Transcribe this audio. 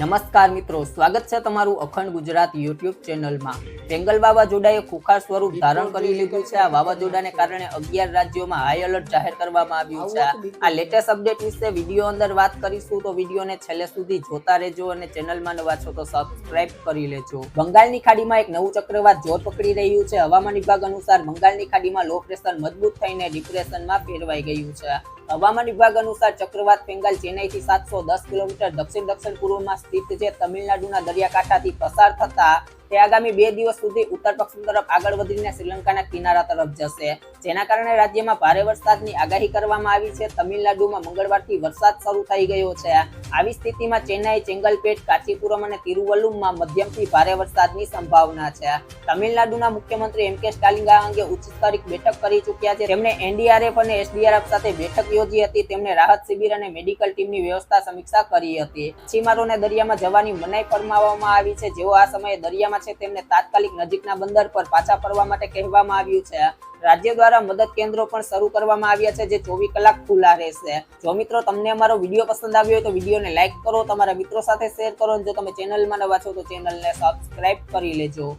નમસ્કાર મિત્રો, સ્વાગત છે તમારું અખંડ ગુજરાત યુટ્યુબ ચેનલમાં. બેંગલ વાવાઝોડાએ ખુખાર સ્વરૂપ ધારણ કરી લીધું છે. આ વાવાઝોડાને કારણે અગિયાર રાજ્યોમાં હાઈ એલર્ટ જાહેર કરવામાં આવ્યું છે. આ લેટેસ્ટ અપડેટ વિશે વીડિયો અંદર વાત કરીશું તો વિડીયોને છેલ્લે સુધી જોતા રહેજો અને ચેનલમાં નવા છો તો સબસ્ક્રાઇબ કરી લેજો. બંગાળની ખાડીમાં એક નવું ચક્રવાત જોર પકડી રહ્યું છે. હવામાન વિભાગ અનુસાર બંગાળની ખાડીમાં લો પ્રેશર મજબૂત થઈને ડિપ્રેશનમાં ફેરવાઈ ગયું છે. હવામાન વિભાગ અનુસાર ચક્રવાત બેંગાલ ચેન્નઈથી સાતસો દસ કિલોમીટર દક્ષિણ દક્ષિણ પૂર્વમાં સ્થિત છે તમિલનાડુના દરિયાકાંઠાથી પસાર થતા તે આગામી બે દિવસ સુધી ઉત્તર પશ્ચિમ તરફ આગળ વધીને શ્રીલંકાના કિનારા તરફ જશે. જેના કારણે રાજ્યમાં ભારે વરસાદની આગાહી કરવામાં આવી છે. તમિલનાડુમાં મંગળવારથી વરસાદ શરૂ થઈ ગયો છે. આવી સ્થિતિમાં ચેન્નાઈ ચેંગલપેટ, કાચીપુરમ અને તિરુવલ્લુમમાં મધ્યમથી ભારે વરસાદની સંભાવના છે. તમિલનાડુના મુખ્યમંત્રી એમ કે સ્ટાલિંગ આ અંગે ઉચ્ચ સ્તરીય બેઠક કરી ચૂક્યા છે. તેમણે એનડીઆરએફ અને એસડીઆરએફ સાથે બેઠક યોજી હતી, તેમણે રાહત શિબિર અને મેડિકલ ટીમની વ્યવસ્થા સમીક્ષા કરી હતી. માછીમારોને દરિયામાં જવાની મનાઈ ફરમાવવામાં આવી છે. જેઓ આ સમયે દરિયામાં છે, તેમને તાત્કાલિક નજીકના બંદર પર પાછા ફરવા માટે કહેવામાં આવ્યું છે. રાજ્ય દ્વારા મદદ કેન્દ્રો પણ શરૂ કરવામાં આવ્યા છે, જે ચોવીસ કલાક ખુલ્લા રહેશે. જો મિત્રો તમને અમારો વીડિયો પસંદ આવ્યો હોય તો વિડીયોને લાઈક કરો, તમારા મિત્રો સાથે શેર કરો જો તમે ચેનલમાં નવા છો તો ચેનલને સબસ્ક્રાઇબ કરી લેજો.